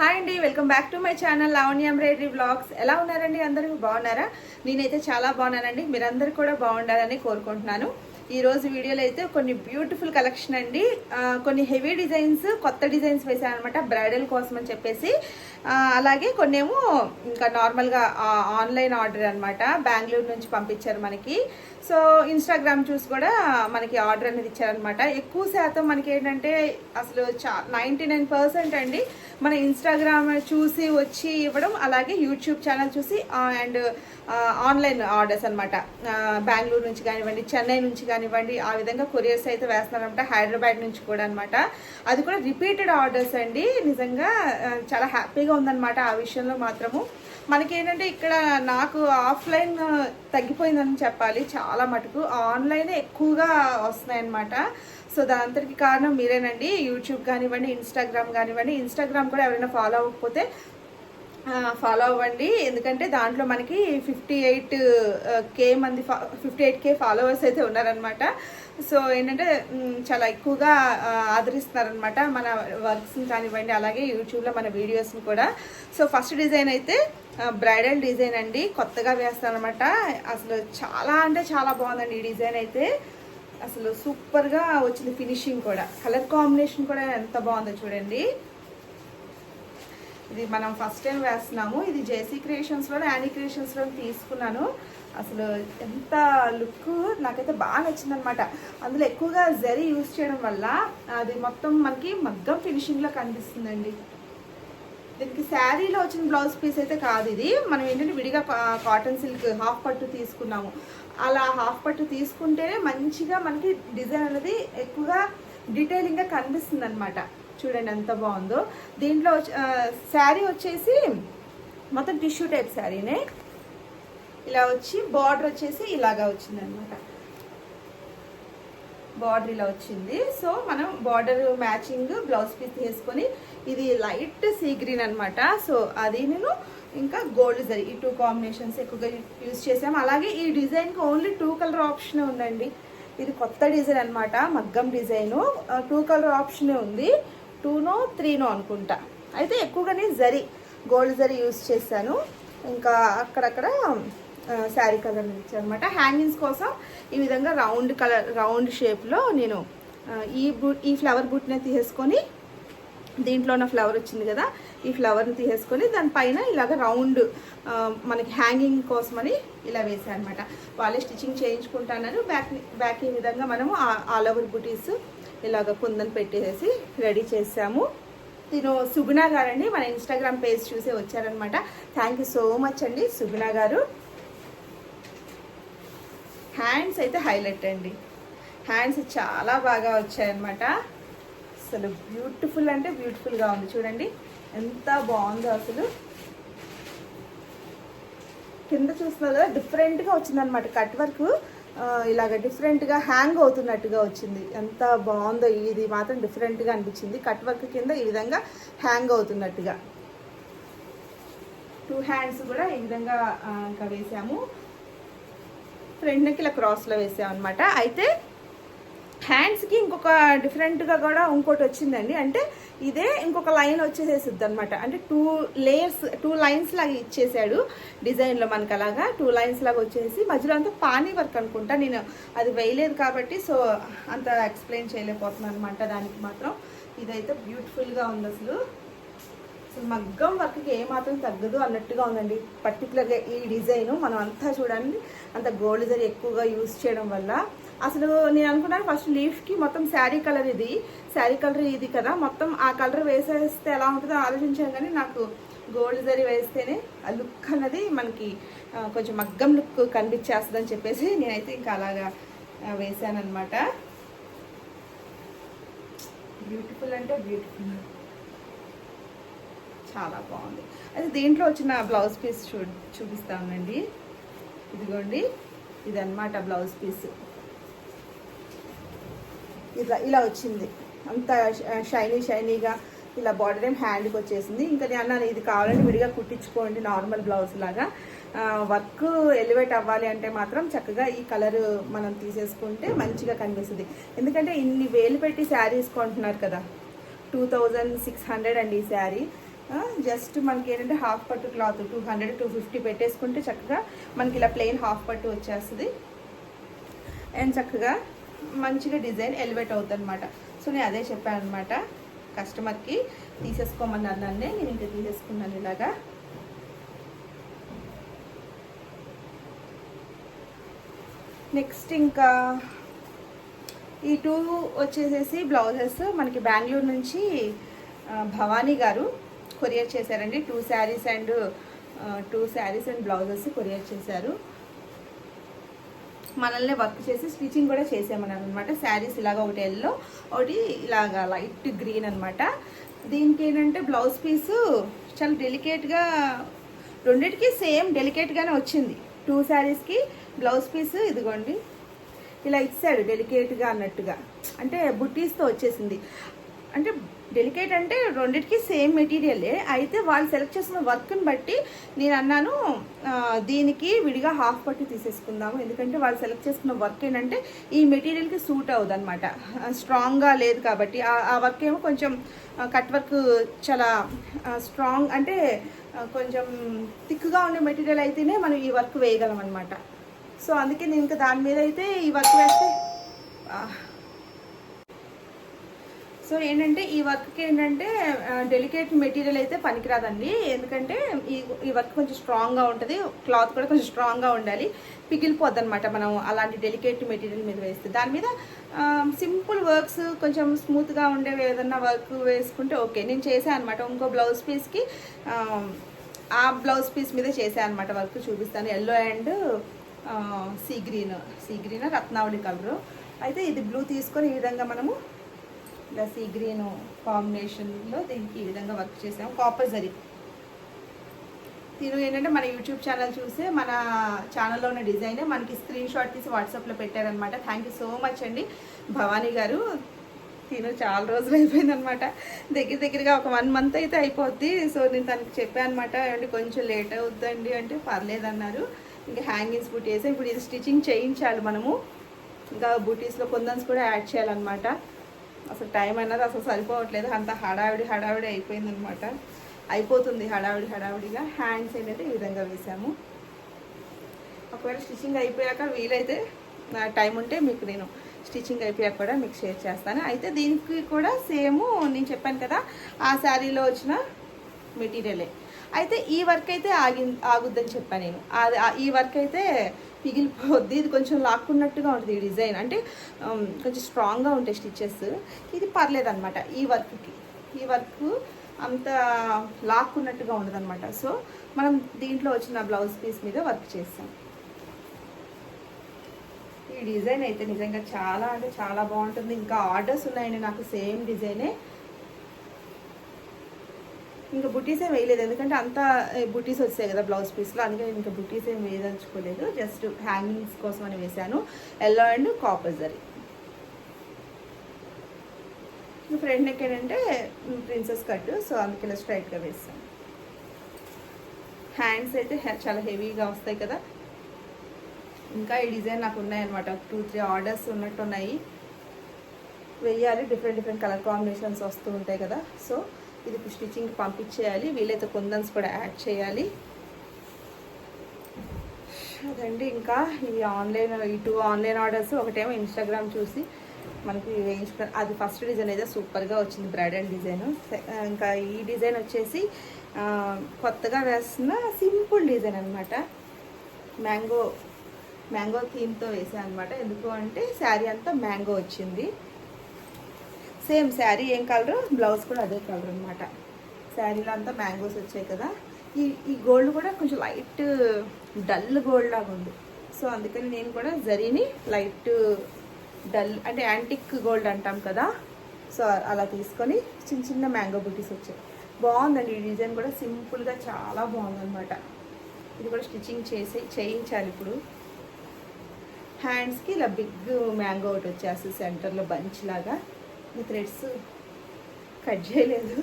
Hi అండి welcome back to my channel Lavanya embroidery blogs ఎలా ఉన్నారండి అందరూ? బాగున్నారా? నేనైతే చాలా బాగున్నానండి. మీరందరూ కూడా బాగుండాలని కోరుకుంటున్నాను. ఈరోజు వీడియోలో అయితే కొన్ని బ్యూటిఫుల్ కలెక్షన్ అండి. కొన్ని హెవీ డిజైన్స్ కొత్త డిజైన్స్ వేసాను అనమాట బ్రైడల్ కోసం అని చెప్పేసి. అలాగే కొన్ని ఏమో ఇంకా నార్మల్గా ఆన్లైన్ ఆర్డర్ అనమాట బెంగళూరు నుంచి పంపించారు మనకి. సో ఇన్స్టాగ్రామ్ చూసి కూడా మనకి ఆర్డర్ అనేది ఇచ్చారనమాట ఎక్కువ శాతం మనకి ఏంటంటే అసలు చా నైంటీ నైన్ పర్సెంట్ అండి మన ఇన్స్టాగ్రామ్ చూసి వచ్చి ఇవ్వడం అలాగే యూట్యూబ్ ఛానల్ చూసి అండ్ ఆన్లైన్ ఆర్డర్స్ అనమాట బెంగళూరు నుంచి కానివ్వండి చెన్నై నుంచి కానివ్వండి ఆ విధంగా కొరియర్స్ అయితే వేస్తున్నారనమాట హైదరాబాద్ నుంచి కూడా అనమాట అది కూడా రిపీటెడ్ ఆర్డర్స్ అండి. నిజంగా చాలా హ్యాపీగా ఉందన్నమాట ఆ విషయంలో మాత్రము. మనకి ఏంటంటే ఇక్కడ నాకు ఆఫ్లైన్ తగ్గిపోయిందని చెప్పాలి చాలా మటుకు. ఆన్లైనే ఎక్కువగా వస్తున్నాయన్నమాట. సో దానంతటికి కారణం మీరేనండి. యూట్యూబ్ కానివ్వండి ఇన్స్టాగ్రామ్ కానివ్వండి ఇన్స్టాగ్రామ్ కూడా ఎవరైనా ఫాలో అవ్వకపోతే ఫాలో అవ్వండి. ఎందుకంటే దాంట్లో మనకి ఫిఫ్టీ ఎయిట్ కే మంది ఫిఫ్టీ ఎయిట్ కే ఫాలోవర్స్ అయితే ఉన్నారనమాట సో ఏంటంటే చాలా ఎక్కువగా ఆదరిస్తున్నారనమాట మన వర్క్స్ని కానివ్వండి అలాగే యూట్యూబ్లో మన వీడియోస్ని కూడా. సో ఫస్ట్ డిజైన్ అయితే బ్రైడల్ డిజైన్ అండి. కొత్తగా వేస్తానమాట అసలు చాలా అంటే చాలా బాగుందండి ఈ డిజైన్ అయితే. అసలు సూపర్గా వచ్చింది ఫినిషింగ్ కూడా. కలర్ కాంబినేషన్ కూడా ఎంత బాగుందో చూడండి. ఇది మనం ఫస్ట్ టైం వేస్తున్నాము. ఇది జేసీ క్రియేషన్స్లో యానీ క్రియేషన్స్లో తీసుకున్నాను. అసలు ఎంత లుక్ నాకైతే బాగా నచ్చింది అనమాట అందులో ఎక్కువగా జరీ యూజ్ చేయడం వల్ల అది మొత్తం మనకి మగ్గం ఫినిషింగ్లో కనిపిస్తుందండి. దీనికి శారీలో వచ్చిన బ్లౌజ్ పీస్ అయితే కాదు ఇది. మనం ఏంటంటే విడిగా కాటన్ సిల్క్ హాఫ్ పట్టు తీసుకున్నాము. అలా హాఫ్ పట్టు తీసుకుంటేనే మంచిగా మనకి డిజైన్ అనేది ఎక్కువగా డీటెయిలింగ్గా కనిపిస్తుంది అనమాట చూడండి ఎంత బాగుందో. దీంట్లో వచ్చి- శారీ వచ్చేసి మొత్తం టిష్యూ టైప్ శారీనే. ఇలా వచ్చి బార్డర్ వచ్చేసి ఇలాగా వచ్చిందనమాట. బార్డర్ ఇలా వచ్చింది. సో మనం బార్డర్ మ్యాచింగ్ బ్లౌజ్ పీస్ తీసుకొని ఇది లైట్ సీ గ్రీన్ అనమాట. సో అది నేను ఇంకా గోల్డ్ జరీ ఈ టూ కాంబినేషన్స్ ఎక్కువగా యూజ్ చేసాము అలాగే ఈ డిజైన్కి ఓన్లీ టూ కలర్ ఆప్షన్ ఉందండి. ఇది కొత్త డిజైన్ అనమాట మగ్గం డిజైను. టూ కలర్ ఆప్షనే ఉంది. టూనో త్రీనో అనుకుంటా. అయితే ఎక్కువగానే జరీ గోల్డ్ జరీ యూజ్ చేశాను. ఇంకా అక్కడక్కడ శారీ కలర్ ఇచ్చాను అనమాట హ్యాంగింగ్స్ కోసం ఈ విధంగా రౌండ్ కలర్ రౌండ్ షేప్లో నేను ఈ బూట్ ఈ ఫ్లవర్ బూట్నే తీసేసుకొని దీంట్లో ఉన్న ఫ్లవర్ వచ్చింది కదా ఈ ఫ్లవర్ని తీసేసుకొని దానిపైన ఇలాగ రౌండ్ మనకి హ్యాంగింగ్ కోసమని ఇలా వేసాను అనమాట వాళ్ళే స్టిచ్చింగ్ చేయించుకుంటాను బ్యాక్ బ్యాక్ ఈ విధంగా మనము ఆల్ ఓవర్ బుటీస్ ఇలాగ కుందని పెట్టేసి రెడీ చేసాము. నేను సుగుణ గారండి మన ఇన్స్టాగ్రామ్ పేజ్ చూసే వచ్చారనమాట. థ్యాంక్ యూ సో మచ్ అండి సుగుణ గారు. హ్యాండ్స్ అయితే హైలైట్ అండి. హ్యాండ్స్ చాలా బాగా వచ్చాయన్నమాట. అసలు బ్యూటిఫుల్ అంటే బ్యూటిఫుల్గా ఉంది. చూడండి ఎంత బాగుందో అసలు. కింద చూస్తున్నారు కదా డిఫరెంట్గా వచ్చిందనమాట కట్ వర్క్ ఇలాగ డిఫరెంట్గా హ్యాంగ్ అవుతున్నట్టుగా వచ్చింది. ఎంత బాగుందో ఇది మాత్రం డిఫరెంట్గా అనిపించింది. కట్ వర్క్ కింద ఈ విధంగా హ్యాంగ్ అవుతున్నట్టుగా. టూ హ్యాండ్స్ కూడా ఈ విధంగా ఇంకా వేసాము. ఫ్రంట్ నెక్ ఇలా క్రాస్లో వేసాము అనమాట అయితే హ్యాండ్స్కి ఇంకొక డిఫరెంట్గా కూడా ఇంకోటి వచ్చిందండి. అంటే ఇదే ఇంకొక లైన్ వచ్చేసేసిద్ది అనమాట అంటే టూ లేయర్స్ టూ లైన్స్ లాగా ఇచ్చేసాడు డిజైన్లో మనకు అలాగా. టూ లైన్స్ లాగా వచ్చేసి మధ్యలో అంతా పానీ వర్క్ అనుకుంటా. నేను అది వేయలేదు కాబట్టి సో అంత ఎక్స్ప్లెయిన్ చేయలేకపోతున్నాను అనమాట దానికి మాత్రం. ఇదైతే బ్యూటిఫుల్గా ఉంది అసలు. సో మగ్గం వర్క్కి ఏమాత్రం తగ్గదు అన్నట్టుగా ఉందండి. పర్టికులర్గా ఈ డిజైన్ మనం అంతా చూడండి అంత గోల్డ్ జరీ ఎక్కువగా యూస్ చేయడం వల్ల. అసలు నేను అనుకున్నాను ఫస్ట్ లీఫ్కి మొత్తం శారీ కలర్ ఇది. శారీ కలర్ ఇది కదా మొత్తం ఆ కలర్ వేసేస్తే ఎలా ఉంటుందో ఆలోచించాను కానీ నాకు గోల్డ్ జరీ వేస్తేనే ఆ లుక్ అన్నది మనకి కొంచెం మగ్గం లుక్ కనిపించేస్తుందని చెప్పేసి నేనైతే ఇంకా అలాగా వేసాను బ్యూటిఫుల్ అంటే బ్యూటిఫుల్ చాలా బాగుంది. అయితే దీంట్లో వచ్చిన బ్లౌజ్ పీస్ చూ చూపిస్తానండి. ఇదిగోండి. ఇదన్నమాట బ్లౌజ్ పీస్. ఇట్లా ఇలా వచ్చింది. అంత షైనీ షైనీగా ఇలా బార్డర్ ఏం హ్యాండ్కి వచ్చేసింది. ఇంకా నేను అన్నాను ఇది కావాలంటే విడిగా కుట్టించుకోండి నార్మల్ బ్లౌజ్ లాగా. వర్క్ ఎలివేట్ అవ్వాలి అంటే మాత్రం చక్కగా ఈ కలర్ మనం తీసేసుకుంటే మంచిగా కనిపిస్తుంది. ఎందుకంటే ఇన్ని వేలు పెట్టి శారీస్ కొంటున్నారు కదా. టూ థౌజండ్ సిక్స్ హండ్రెడ్ అండి ఈ శారీ. జస్ట్ మనకి ఏంటంటే హాఫ్ పట్టు cloth two hundred two fifty పెట్టేసుకుంటే చక్కగా మనకి ఇలా ప్లెయిన్ హాఫ్ పట్టు వచ్చేస్తుంది. అండ్ చక్కగా మంచిగా డిజైన్ ఎలివేట్ అవుతుంది అనమాట సో నేను అదే చెప్పాను అనమాట కస్టమర్కి తీసేసుకోమన్నారు నన్నే నేను ఇంకా తీసేసుకున్నాను ఇలాగా. నెక్స్ట్ ఇంకా ఈ టూ వచ్చేసేసి బ్లౌజెస్ మనకి బెంగళూరు నుంచి భవానీ గారు కొరియర్ చేశారండి. Two saris and two saris and blouses courier చేశారు. మనల్ని వర్క్ చేసి స్టిచ్చింగ్ కూడా చేసామన్నారు అనమాట శారీస్ ఇలాగ ఒకటి ఎల్లో ఒకటి ఇలాగ లైట్ గ్రీన్ అనమాట దీనికి ఏంటంటే బ్లౌజ్ పీసు చాలా డెలికేట్గా రెండిటికి సేమ్ డెలికేట్గానే వచ్చింది. టూ శారీస్కి బ్లౌజ్ పీస్ ఇదిగోండి. ఇలా ఇచ్చాడు డెలికేట్గా అన్నట్టుగా. అంటే బుట్టీస్తో వచ్చేసింది. అంటే డెలికేట్ అంటే రెండింటికి సేమ్ మెటీరియలే అయితే వాళ్ళు సెలెక్ట్ చేసిన వర్క్ని బట్టి నేను అన్నాను దీనికి విడిగా హాఫ్ పట్టి తీసేసుకుందాము. ఎందుకంటే వాళ్ళు సెలెక్ట్ చేసుకున్న వర్క్ ఏంటంటే ఈ మెటీరియల్కి సూట్ అవ్వదు అనమాట స్ట్రాంగ్గా లేదు కాబట్టి. ఆ- ఆ వర్క్ ఏమో కొంచెం కట్ వర్క్ చాలా స్ట్రాంగ్ అంటే కొంచెం థిక్గా ఉండే మెటీరియల్ అయితేనే మనం ఈ వర్క్ వేయగలం అనమాట సో అందుకే నేను ఇంకా దాని మీద అయితే ఈ వర్క్ వేస్తే సో ఏంటంటే ఈ వర్క్కి ఏంటంటే డెలికేట్ మెటీరియల్ అయితే పనికిరాదండి. ఎందుకంటే ఈ ఈ వర్క్ కొంచెం స్ట్రాంగ్గా ఉంటుంది. క్లాత్ కూడా కొంచెం స్ట్రాంగ్గా ఉండాలి. పిగిలిపోద్ది అనమాట మనం అలాంటి డెలికేట్ మెటీరియల్ మీద వేస్తే. దాని మీద సింపుల్ వర్క్స్ కొంచెం స్మూత్గా ఉండేవి ఏదన్నా వర్క్ వేసుకుంటే ఓకే. నేను చేశాను అనమాట ఇంకో బ్లౌజ్ పీస్కి ఆ బ్లౌజ్ పీస్ మీద చేశాను అనమాట వర్క్ చూపిస్తాను. Yellow and sea green sea green Ratnavali colour. అయితే ఇది బ్లూ తీసుకొని ఈ విధంగా మనము ఇలా సీ గ్రీన్ కాంబినేషన్లో దీనికి ఈ విధంగా వర్క్ చేసాము. కాపర్ జరీ. తిను ఏంటంటే మన యూట్యూబ్ ఛానల్ చూసే మన ఛానల్లో ఉన్న డిజైన్ మనకి స్క్రీన్ షాట్ తీసి వాట్సాప్లో పెట్టారనమాట. థ్యాంక్ యూ సో మచ్ అండి. భవానీ గారు తిను చాలా రోజులు అయిపోయిందనమాట. దగ్గర దగ్గరగా ఒక వన్ మంత్ అయితే అయిపోద్ది. సో నేను తనకి చెప్పాను అనమాట అంటే కొంచెం లేట్ అవుద్దండి అంటే పర్లేదన్నారు. ఇంకా హ్యాంగింగ్స్ బుట్ వేసి ఇప్పుడు ఇది స్టిచ్చింగ్ చేయించాలి మనము. ఇంకా బూటీస్లో కొందన్స్ కూడా యాడ్ చేయాలన్నమాట. అసలు టైం అన్నది అసలు సరిపోవట్లేదు. అంత హడావిడి హడావిడి అయిపోయిందనమాట అయిపోతుంది హడావిడి హడావిడిగా హ్యాండ్స్ ఏంటంటే ఈ విధంగా వేసాము. ఒకవేళ స్టిచ్చింగ్ అయిపోయాక వీలైతే నా టైం ఉంటే మీకు నేను స్టిచ్చింగ్ అయిపోయాక కూడా మీకు షేర్ చేస్తాను. అయితే దీనికి కూడా సేమ్ నేను చెప్పాను కదా ఆ శారీలో వచ్చిన మెటీరియలే. అయితే ఈ వర్క్ అయితే ఆగి ఆగుద్దని చెప్పాను నేను. అది ఈ వర్క్ అయితే పిగిలిపోద్ది. ఇది కొంచెం లాక్కున్నట్టుగా ఉంటుంది ఈ డిజైన్. అంటే కొంచెం స్ట్రాంగ్గా ఉంటాయి స్టిచెస్ ఇది పర్లేదన్నమాట ఈ వర్క్కి. ఈ వర్క్ అంత లాక్కున్నట్టుగా ఉండదన్నమాట. సో మనం దీంట్లో వచ్చిన బ్లౌజ్ పీస్ మీద వర్క్ చేస్తాం. ఈ డిజైన్ అయితే నిజంగా చాలా అంటే చాలా బాగుంటుంది. ఇంకా ఆర్డర్స్ ఉన్నాయండి నాకు సేమ్ డిజైనే. ఇంకా బుటీస్ ఏం వేయలేదు. ఎందుకంటే అంతా బుటీస్ వచ్చాయి కదా బ్లౌజ్ పీస్లో. అందుకే నేను ఇంకా బుటీస్ ఏం వేయదలుచుకోలేదు. జస్ట్ హ్యాంగింగ్స్ కోసం అని వేశాను. Yellow and copper zari. Front neck ఏంటంటే ప్రిన్సెస్ కట్. సో అందుకే ఇలా స్ట్రైట్గా వేస్తాను. హ్యాండ్స్ అయితే చాలా హెవీగా వస్తాయి కదా. ఇంకా ఈ డిజైన్ నాకు ఉన్నాయన్నమాట. టూ త్రీ ఆర్డర్స్ ఉన్నట్టు ఉన్నాయి వెయ్యాలి డిఫరెంట్ డిఫరెంట్ కలర్ కాంబినేషన్స్ వస్తూ ఉంటాయి కదా. సో ఇది స్టిచ్చింగ్కి స్టిచ్చింగ్ పంపించేయాలి. వీలైతే కుందన్స్ కూడా యాడ్ చేయాలి. అదండి ఇంకా. ఇవి ఆన్లైన్ ఈ టూ ఆన్లైన్ ఆర్డర్స్ ఒకటేమో ఇన్స్టాగ్రామ్ చూసి మనకి వేయించుకున్న అది ఫస్ట్ డిజైన్ అయితే సూపర్గా వచ్చింది బ్రైడల్ డిజైన్. ఇంకా ఈ డిజైన్ వచ్చేసి కొత్తగా వేస్తున్న సింపుల్ డిజైన్ అనమాట మ్యాంగో మ్యాంగో థీమ్తో వేసాను అనమాట ఎందుకు అంటే శారీ అంతా మ్యాంగో వచ్చింది. సేమ్ శారీ ఏం కలరు? బ్లౌజ్ కూడా అదే కలర్ అనమాట శారీలో అంతా మ్యాంగోస్ వచ్చాయి కదా. ఈ ఈ గోల్డ్ కూడా కొంచెం లైట్ డల్ గోల్డ్ లాగా ఉంది. సో అందుకని నేను కూడా జరీని లైట్ డల్ అంటే యాంటిక్ గోల్డ్ అంటాం కదా. సో అలా తీసుకొని చిన్న చిన్న మ్యాంగో బుటీస్ వచ్చాయి. బాగుందండి ఈ డిజైన్ కూడా. సింపుల్గా చాలా బాగుందన్నమాట. ఇది కూడా స్టిచ్చింగ్ చేసి చేయించాలి ఇప్పుడు. హ్యాండ్స్కి ఇలా బిగ్ మ్యాంగో ఒకటి వచ్చేస్తుంది సెంటర్లో బంచ్ లాగా. ఈ థ్రెడ్స్ కట్ చేయలేదు.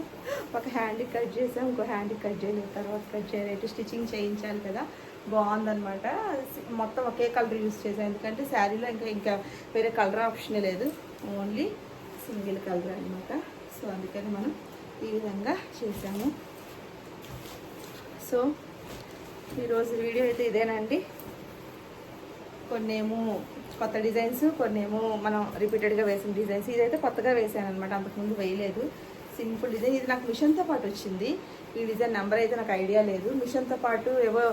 ఒక హ్యాండ్కి కట్ చేసాం ఇంకో హ్యాండ్కి కట్ చేయలేదు. తర్వాత కట్ చేయలేదు. స్టిచ్చింగ్ చేయించాలి కదా. బాగుందనమాట మొత్తం ఒకే కలర్ యూస్ చేసాం. ఎందుకంటే శారీలో ఇంకా ఇంకా వేరే కలర్ ఆప్షన్ లేదు. ఓన్లీ సింగిల్ కలర్ అనమాట సో అందుకని మనం ఈ విధంగా చేసాము. సో ఈరోజు వీడియో అయితే ఇదేనండి. కొన్నేమో కొత్త డిజైన్స్ ఏమో మనం రిపీటెడ్గా వేసిన డిజైన్స్. ఇదైతే కొత్తగా వేసాను అనమాట అంతకుముందు వేయలేదు. Simple design. ఇది నాకు మిషన్తో పాటు వచ్చింది. ఈ డిజైన్ నెంబర్ అయితే నాకు ఐడియా లేదు. మిషన్తో పాటు ఏవో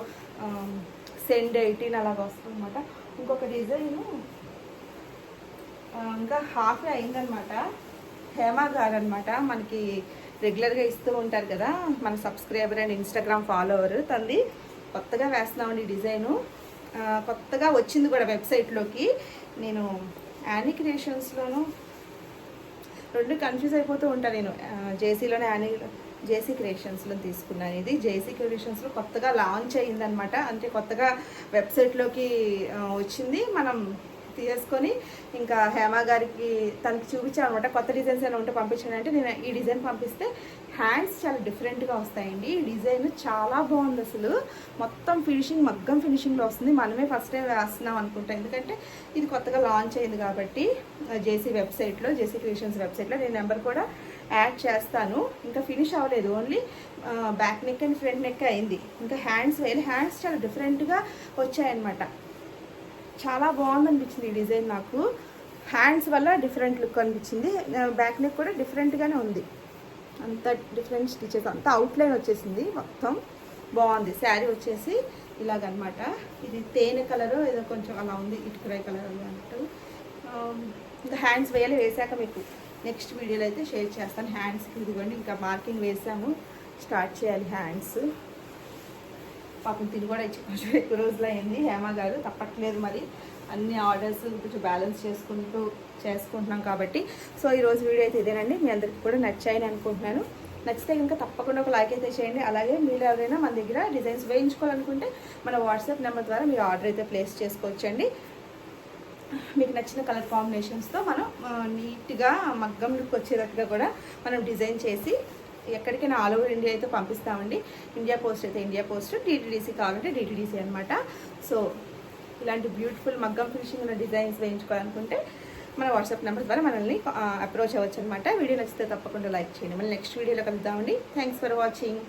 సెండ్ ఎయిటీన్ అలాగ వస్తుంది అనమాట ఇంకొక డిజైన్ ఇంకా హాఫ్ అయిందనమాట హేమా గారు అనమాట మనకి రెగ్యులర్గా ఇస్తూ ఉంటారు కదా మన సబ్స్క్రైబర్ అండ్ ఇన్స్టాగ్రామ్ ఫాలోవర్. తంది కొత్తగా వేస్తున్నామండి ఈ డిజైను. కొత్తగా వచ్చింది కూడా వెబ్సైట్లోకి. నేను యానీ క్రియేషన్స్లోను రెండు కన్ఫ్యూజ్ అయిపోతూ ఉంటాను నేను. జేసీలోనే యానీ జేసీ క్రియేషన్స్లో తీసుకున్నాను ఇది. జేసీ క్రియేషన్స్లో కొత్తగా లాంచ్ అయ్యిందనమాట అంటే కొత్తగా వెబ్సైట్లోకి వచ్చింది. మనం తీసుకొని ఇంకా హేమ గారికి తనకి చూపించాను అనమాట కొత్త డిజైన్స్ ఏమైనా ఉంటే పంపించాను అంటే నేను ఈ డిజైన్ పంపిస్తే హ్యాండ్స్ చాలా డిఫరెంట్గా వస్తాయండి. ఈ డిజైన్ చాలా బాగుంది అసలు. మొత్తం ఫినిషింగ్ మగ్గం ఫినిషింగ్లో వస్తుంది. మనమే ఫస్ట్ టైం వేస్తున్నాం అనుకుంటాం. ఎందుకంటే ఇది కొత్తగా లాంచ్ అయింది కాబట్టి జేసీ వెబ్సైట్లో జేసీ క్రియేషన్స్ వెబ్సైట్లో నేను నెంబర్ కూడా యాడ్ చేస్తాను. ఇంకా ఫినిష్ అవ్వలేదు. Only back neck and front neck అయింది. ఇంకా హ్యాండ్స్ వేయాలి హ్యాండ్స్ చాలా డిఫరెంట్గా వచ్చాయన్నమాట. చాలా బాగుంది అనిపించింది ఈ డిజైన్ నాకు. హ్యాండ్స్ వల్ల డిఫరెంట్ లుక్ అనిపించింది. బ్యాక్ నెక్ కూడా డిఫరెంట్గానే ఉంది. అంత డిఫరెంట్ స్టిచెస్ అంత అవుట్లైన్ వచ్చేసింది మొత్తం. బాగుంది. శారీ వచ్చేసి ఇలాగనమాట. ఇది తేనె కలరు ఏదో కొంచెం అలా ఉంది ఇటుకరాయి కలర్ అన్నట్టు. ఇంకా హ్యాండ్స్ వేయాలి వేసాక మీకు నెక్స్ట్ వీడియోలో అయితే షేర్ చేస్తాను. హ్యాండ్స్కి ఇదిగోండి ఇంకా మార్కింగ్ వేసాము స్టార్ట్ చేయాలి హ్యాండ్స్ పాపం తిని కూడా ఇచ్చి కొంచెం ఎక్కువ రోజులు అయింది. హేమ గారు తప్పట్లేదు మరి. అన్ని ఆర్డర్స్ కొంచెం బ్యాలెన్స్ చేసుకుంటూ చేసుకుంటున్నాం కాబట్టి. సో ఈరోజు వీడియో అయితే ఇదేనండి. మీ అందరికి కూడా నచ్చాయని అనుకుంటున్నాను. నచ్చితే ఇంకా తప్పకుండా ఒక లైక్ అయితే చేయండి. అలాగే మీరు ఎవరైనా మన దగ్గర డిజైన్స్ వేయించుకోవాలనుకుంటే మన వాట్సాప్ నెంబర్ ద్వారా మీరు ఆర్డర్ అయితే ప్లేస్ చేసుకోవచ్చండి. మీకు నచ్చిన కలర్ కాంబినేషన్స్తో మనం నీట్గా మగ్గం లుక్ వచ్చేటట్టుగా కూడా మనం డిజైన్ చేసి ఎక్కడికైనా ఆల్ ఓవర్ ఇండియా అయితే పంపిస్తామండి. ఇండియా పోస్ట్ అయితే ఇండియా పోస్ట్ డిటీడీసీ కావాలంటే డిటీడీసీ అనమాట సో ఇలాంటి బ్యూటిఫుల్ మగ్గం ఫినిషింగ్ ఉన్న డిజైన్స్ వేయించుకోవాలనుకుంటే మన వాట్సాప్ నెంబర్ ద్వారా మనల్ని అప్రోచ్ అవ్వచ్చు అనమాట వీడియో నచ్చితే తప్పకుండా లైక్ చేయండి. మళ్ళీ నెక్స్ట్ వీడియోలో కలుద్దామండి. Thanks for watching.